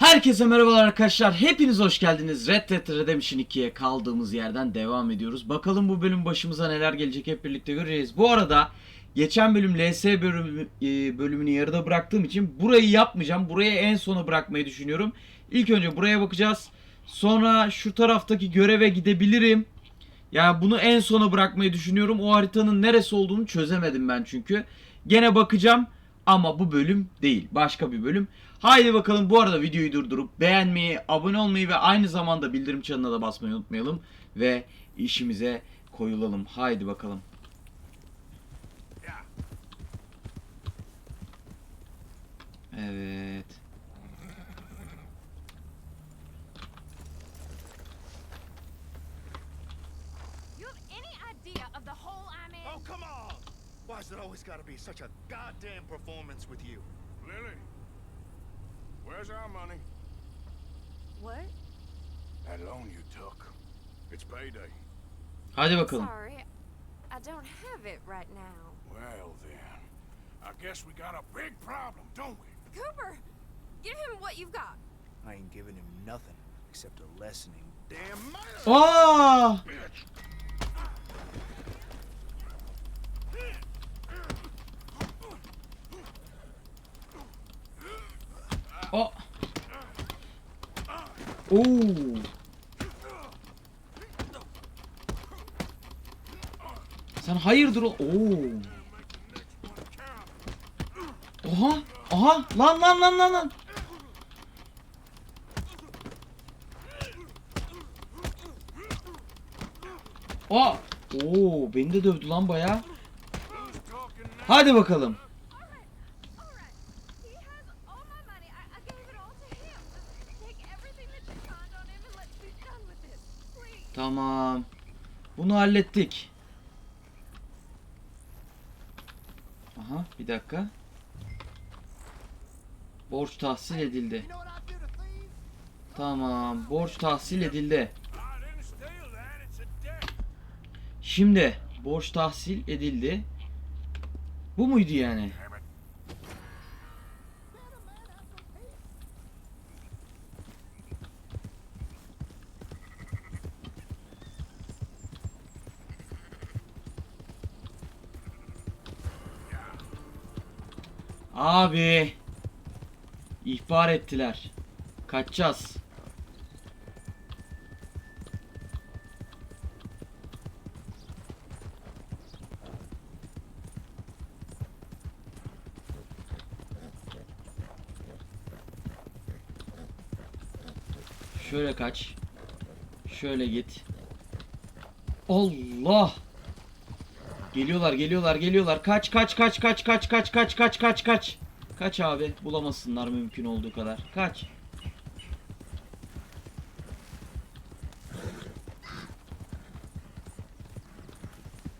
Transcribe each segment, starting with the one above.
Herkese merhabalar arkadaşlar. Hepiniz hoş geldiniz. Red Dead Redemption 2'ye kaldığımız yerden devam ediyoruz. Bakalım bu bölüm başımıza neler gelecek hep birlikte göreceğiz. Bu arada geçen bölüm LS bölümü, e, bölümünü yarıda bıraktığım için burayı yapmayacağım. Burayı en sona bırakmayı düşünüyorum. İlk önce buraya bakacağız. Sonra şu taraftaki göreve gidebilirim. Yani bunu en sona bırakmayı düşünüyorum. O haritanın neresi olduğunu çözemedim ben çünkü. Gene bakacağım ama bu bölüm değil. Başka bir bölüm. Haydi bakalım bu arada videoyu durdurup beğenmeyi, abone olmayı ve aynı zamanda bildirim çanına da basmayı unutmayalım. Ve işimize koyulalım. Haydi bakalım. Evet. You have any idea of the hole I'm in? Oh, come on! Why's it always gotta be such a goddamn performance with you? Lily, where's our money? What? That loan you took. It's payday. Hadi bakalım. Sorry, I don't have it right now. Well then, I guess we got a big problem, don't we? Cooper, give him what you've got. I ain't giving him nothing except a lessening. Damn murder! Aa! Bitch! O. Oo. Sen hayırdır o? Oo. Oha! Aha! Lan lan lan lan lan! Aa! Oo, beni de dövdü lan baya. Hadi bakalım. Bunu hallettik. Aha bir dakika. Borç tahsil edildi. Tamam. Borç tahsil edildi. Şimdi borç tahsil edildi. Bu muydu yani? Abi. ihbar ettiler. Kaçacağız. Şöyle kaç. Şöyle git. Allah! Geliyorlar, geliyorlar, geliyorlar. Kaç, kaç, kaç, kaç, kaç, kaç, kaç, kaç, kaç, kaç. Kaç abi. Bulamasınlar mümkün olduğu kadar. Kaç.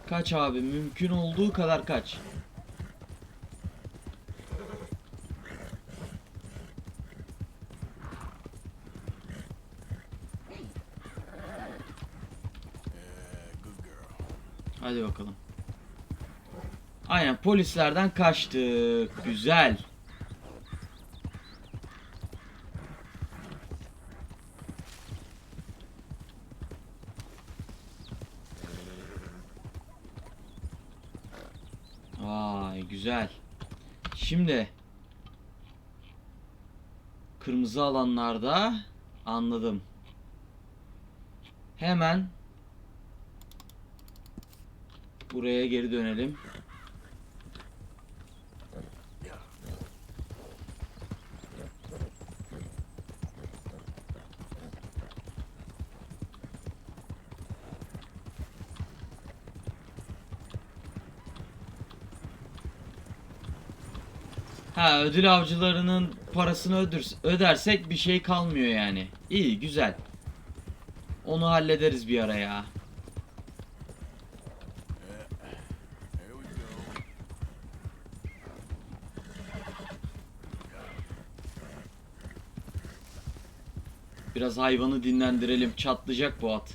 Kaç abi. Mümkün olduğu kadar kaç. Hadi bakalım. Aynen polislerden kaçtık. Güzel. Vay güzel. Şimdi kırmızı alanlarda anladım. Hemen Buraya geri dönelim. Ha ödül avcılarının parasını ödür, ödersek bir şey kalmıyor yani. İyi güzel. Onu hallederiz bir ara ya. Biraz hayvanı dinlendirelim. Çatlayacak bu at.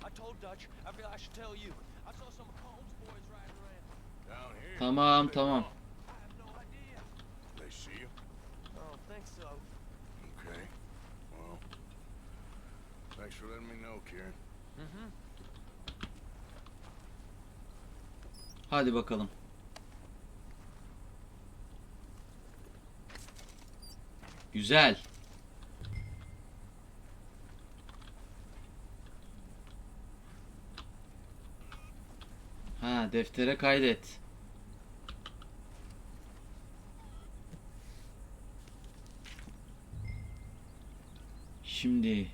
Okay. Well, thanks for letting me know, Kieran. Mm-hmm. Hadi bakalım. Güzel. Ha, deftere kaydet. Şimdi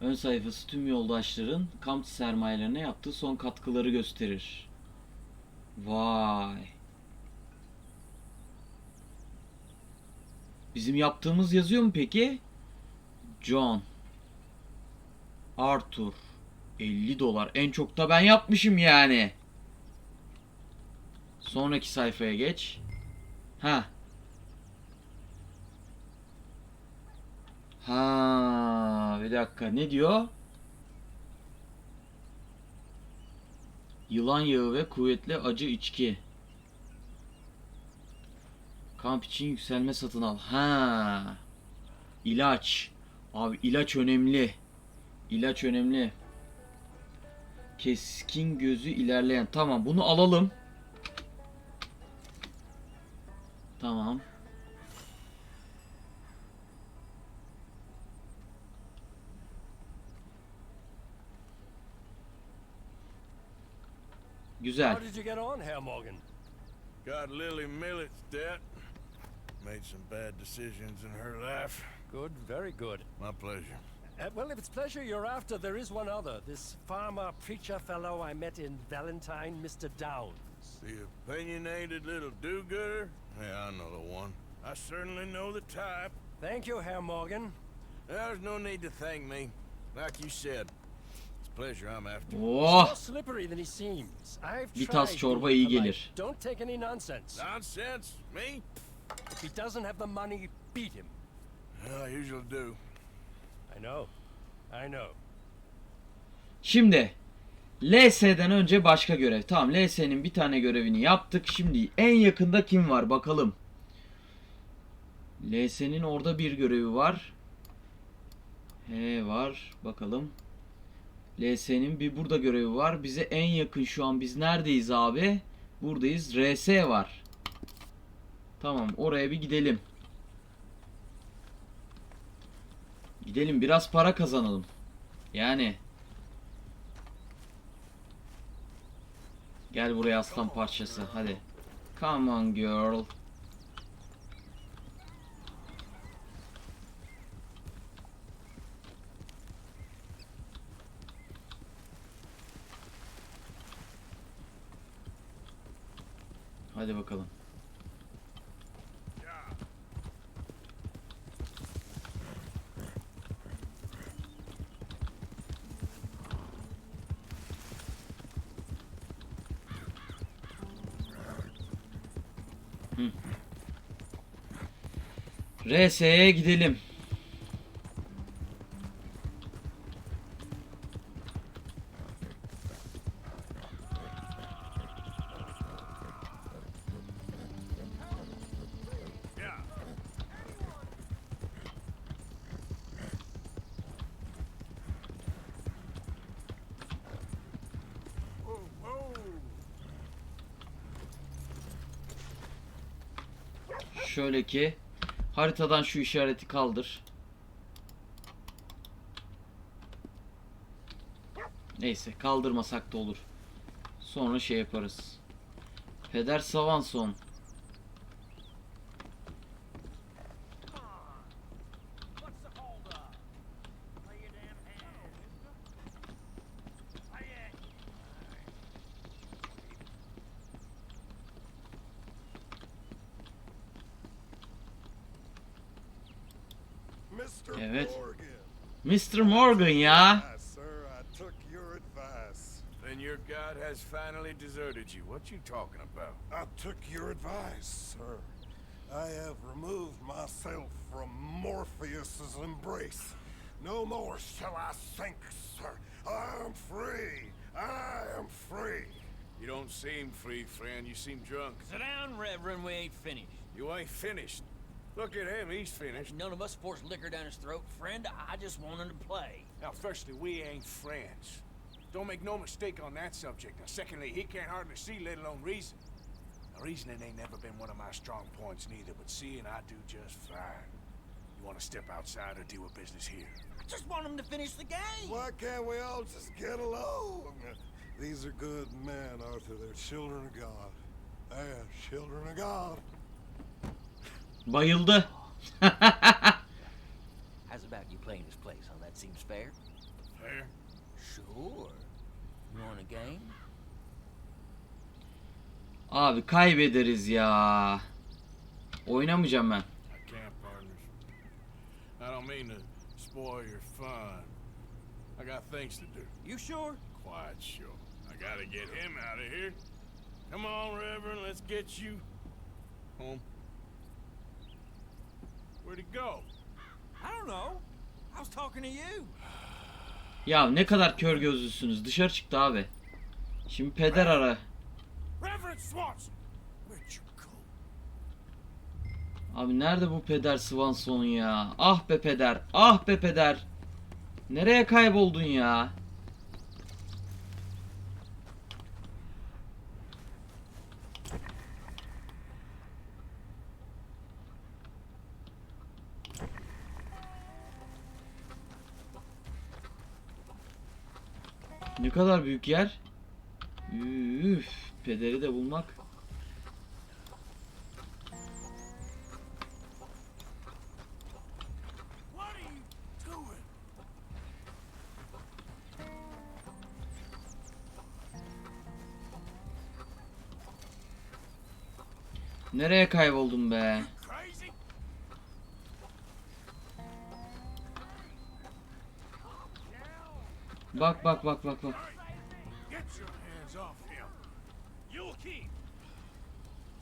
ön sayfası tüm yoldaşların kamp sermayelerine yaptığı son katkıları gösterir. Vay. Bizim yaptığımız yazıyor mu peki? John. Arthur. 50 dolar. En çok da ben yapmışım yani. Sonraki sayfaya geç. Ha. Ha, bir dakika. Ne diyor? Yılan yağı ve kuvvetli acı içki. Kamp için yükselme satın al. Ha. İlaç. Abi ilaç önemli. İlaç önemli. Keskin gözü ilerleyen. Tamam bunu alalım. Tamam. Güzel. How did you get on, Herr Morgan? Got Lily Millet's debt. Made some bad decisions in her life. Good, very good. My pleasure. Uh, well, if it's pleasure you're after, there is one other. This farmer preacher fellow I met in Valentine, Mr. Downs. The opinionated little do-gooder? Yeah, I know the one. I certainly know the type. Thank you, Herr Morgan. There's no need to thank me. Like you said, it's pleasure I'm after. Oh. More slippery than he seems. I've Bir tried tas çorba iyi gelir. Don't take any nonsense. Nonsense? Me? If he doesn't have the money, beat him. Well, I usually do. I know. I know. Şimdi LS'den önce başka görev. Tamam LS'nin bir tane görevini yaptık. Şimdi en yakında kim var bakalım. LS'nin orada bir görevi var. He var. Bakalım. LS'nin bir burada görevi var. Bize en yakın şu an biz neredeyiz abi? Buradayız. RS var. Tamam oraya bir gidelim. Gidelim biraz para kazanalım. Yani Gel buraya aslan parçası. Hadi. Come on girl. Hadi bakalım. RS'ye gidelim. buradaki. Haritadan şu işareti kaldır. Neyse kaldırmasak da olur. Sonra şey yaparız. Peder Savanson. Mr. Morgan yeah? Hi, sir. I took your advice. Then your god has finally deserted you. What you talking about? I took your advice, sir. I have removed myself from Morpheus's embrace. No more shall I sink, sir. I am free. I am free. You don't seem free, friend. You seem drunk. Sit down, Reverend. We ain't finished. You ain't finished. Look at him. He's finished. None of us force liquor down his throat, friend. I just want him to play. Now, firstly, we ain't friends. Don't make no mistake on that subject. Now, secondly, he can't hardly see, let alone reason. Now, reasoning ain't never been one of my strong points neither, but seeing I do just fine. You want to step outside or deal with business here? I just want him to finish the game. Why can't we all just get along? These are good men, Arthur. They're children of God. They're children of God. Bayıldı. How's about you playing his place, huh? That seems fair. Fair? Sure. You want a game? Abi kaybederiz ya. Oynamayacağım ben. I can't, partners. I don't mean to spoil your fun. I got things to do. You sure? Quite sure. I gotta get him out of here. Come on, Reverend, let's get you home. Where'd he go? I don't know. I was talking to you. Ya ne kadar kör gözlüsünüz. Dışarı çıktı abi. Şimdi peder ara. Reverend Swanson! Where'd you go? Abi nerede bu peder Swanson ya? Ah be peder. Ah be peder. Nereye kayboldun ya? Kadar büyük yer. Üf, pederi de bulmak. Nereye kayboldun be? Bak bak bak bak bak. Get your hands off him. You'll keep.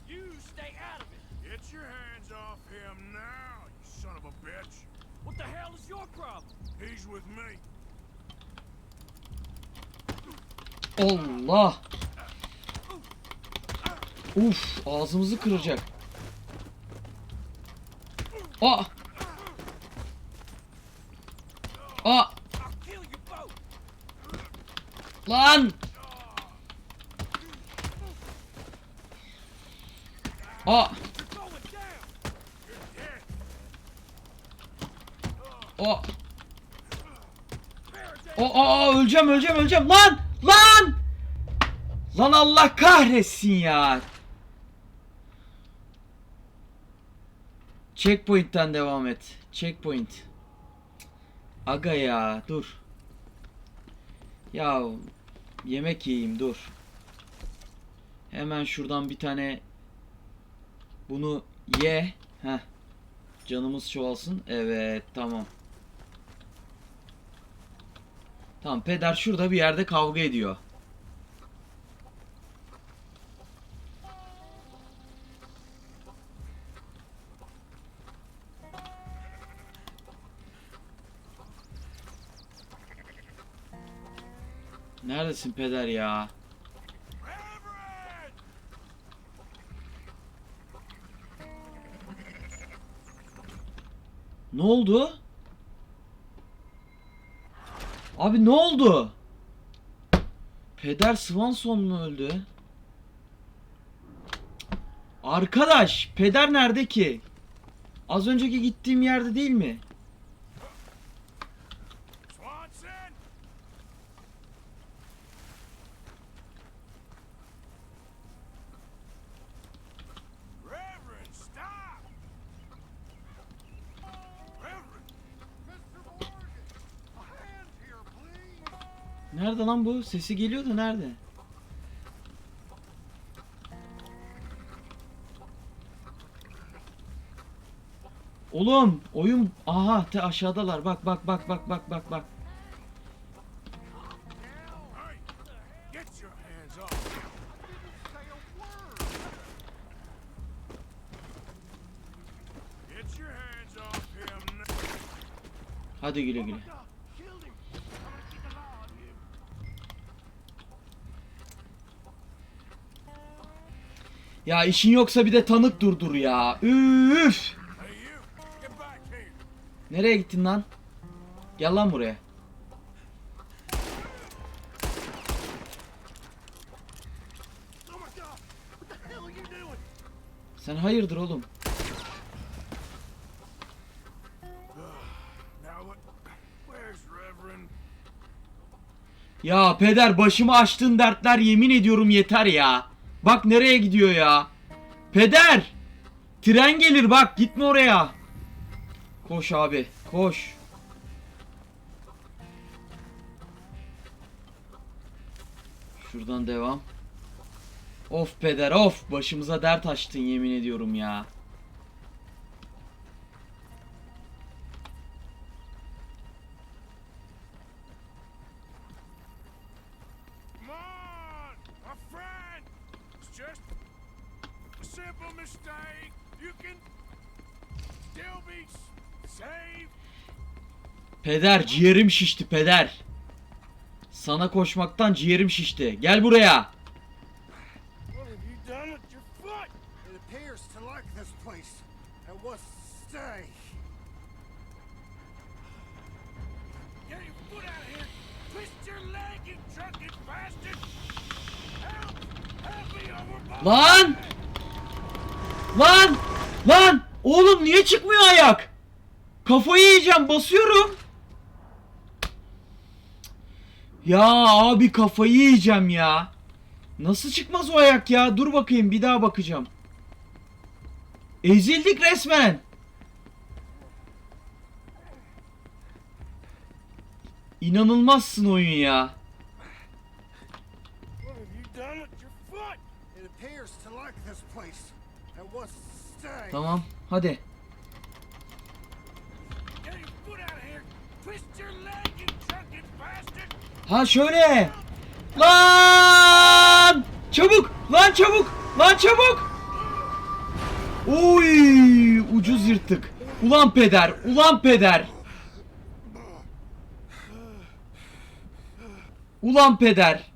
You stay out of it. Get your hands off him now, you son of a bitch. What the hell is your problem? He's with me. Allah. Uf, ağzımızı kıracak. Aa. Aa, I'll kill you both. Lan. Aa, aa. O aa öleceğim öleceğim öleceğim. Lan! Lan! Lan Allah kahretsin ya. Checkpoint'ten devam et. Checkpoint. Aga ya dur Ya yemek yiyeyim dur. Hemen şuradan bir tane Bunu ye. Heh Canımız çoğalsın. Evet tamam. Tamam peder şurada bir yerde kavga ediyor. Neredesin peder ya? Ne oldu? Abi ne oldu? Peder Swanson mu öldü? Arkadaş, peder nerede ki? Az önceki gittiğim yerde değil mi? Nerede lan bu? Sesi geliyor da nerede? Oğlum oyun aha te aşağıdalar bak bak bak bak bak bak bak. Hadi güle güle. Killed him. I'm gonna keep an eye on him. Ya işin yoksa bir de tanık durdur ya. Üf! Nereye gittin lan? Gel lan buraya. Sen hayırdır oğlum? Ya peder başıma açtığın dertler yemin ediyorum yeter ya. Bak nereye gidiyor ya. Peder! Tren gelir bak gitme oraya. Koş abi koş. Şuradan devam. Of peder of başımıza dert açtın yemin ediyorum ya. Peder ciğerim şişti peder. Sana koşmaktan ciğerim şişti. Gel buraya. Lan! Lan! Lan! Oğlum niye çıkmıyor ayak? Kafayı yiyeceğim basıyorum. Ya abi kafayı yiyeceğim ya. Nasıl çıkmaz o ayak ya? Dur bakayım bir daha bakacağım. Ezildik resmen. İnanılmazsın oyun ya. Tamam hadi. Ha şöyle. Lan! Çabuk! Lan çabuk! Lan çabuk! Oy! Ucuz yırttık. Ulan peder! Ulan peder! Ulan peder!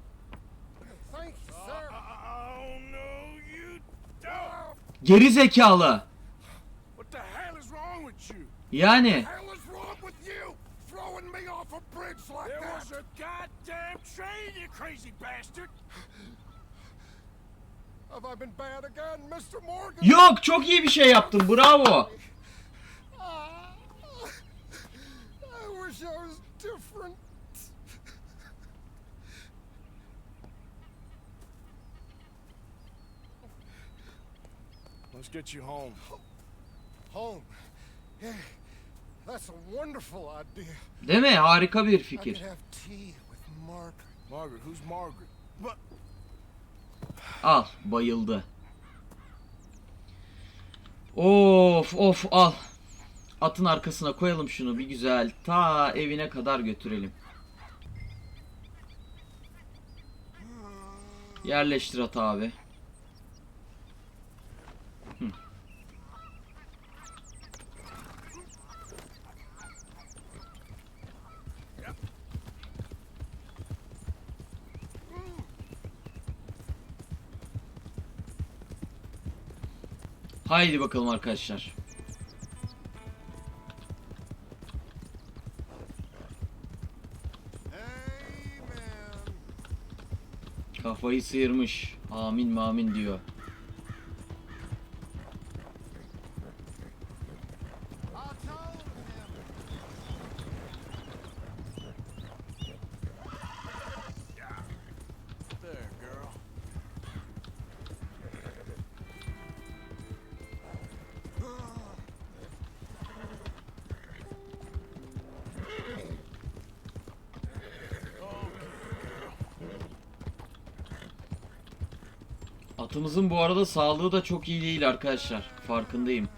Geri zekalı. Yani hell is wrong with you? Throwing me off a bridge like There that? was a goddamn train, you crazy bastard. Have I been bad again, Mr. Morgan? yok çok iyi bir şey yaptın. Bravo. I wish I was different. Let's get you home. Home. Yeah, that's a wonderful idea. Değil mi? Harika bir I could fikir. have tea with Margaret. Margaret, who's Margaret? But Al. Bayıldı. Of of al. Atın arkasına koyalım şunu bir güzel. Ta evine kadar götürelim. Yerleştir at abi. Haydi bakalım arkadaşlar. Kafayı sıyırmış. Amin mamin diyor. Atımızın bu arada sağlığı da çok iyi değil arkadaşlar. Farkındayım.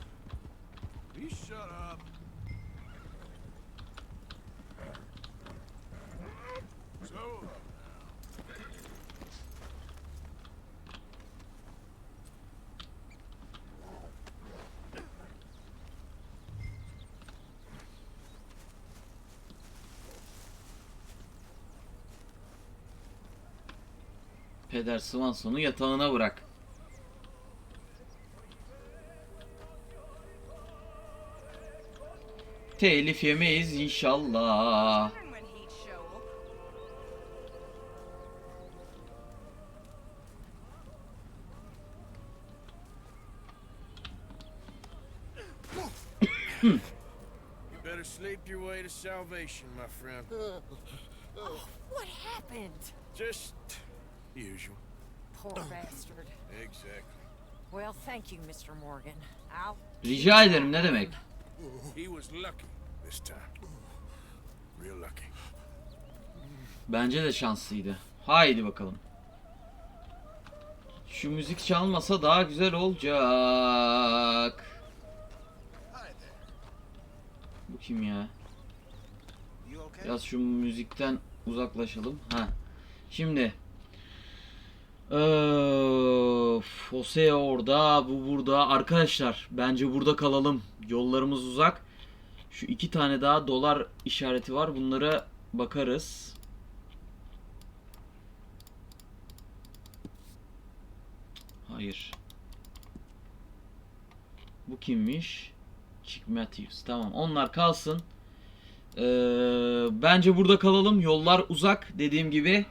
Peder Swanson'u yatağına bırak. Telif yemeyiz inşallah. You better sleep your way to salvation, my friend. What happened? Just usual. Poor bastard. Exactly. Well, thank you, Mr. Morgan. I'll Rica ederim ne demek. He was lucky this time. Real lucky. Bence de şanslıydı. Haydi bakalım. Şu müzik çalmasa daha güzel olacak. Bu kim ya? Biraz şu müzikten uzaklaşalım. Ha. Şimdi. Öf, Jose orada, bu burada. Arkadaşlar bence burada kalalım. Yollarımız uzak. Şu iki tane daha dolar işareti var. Bunlara bakarız. Hayır. Bu kimmiş? Chick Matthews. Tamam. Onlar kalsın. Ee, bence burada kalalım. Yollar uzak dediğim gibi.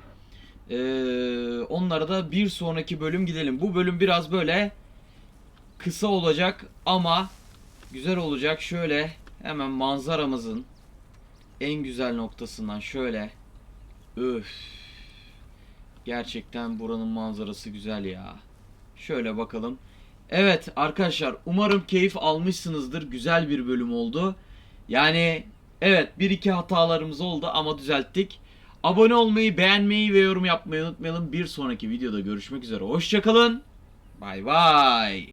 Ee, onlara da bir sonraki bölüm gidelim. Bu bölüm biraz böyle kısa olacak ama güzel olacak. Şöyle hemen manzaramızın en güzel noktasından şöyle öf gerçekten buranın manzarası güzel ya. Şöyle bakalım. Evet arkadaşlar umarım keyif almışsınızdır. Güzel bir bölüm oldu. Yani evet bir iki hatalarımız oldu ama düzelttik. Abone olmayı, beğenmeyi ve yorum yapmayı unutmayalım. Bir sonraki videoda görüşmek üzere. Hoşçakalın. Bay bay.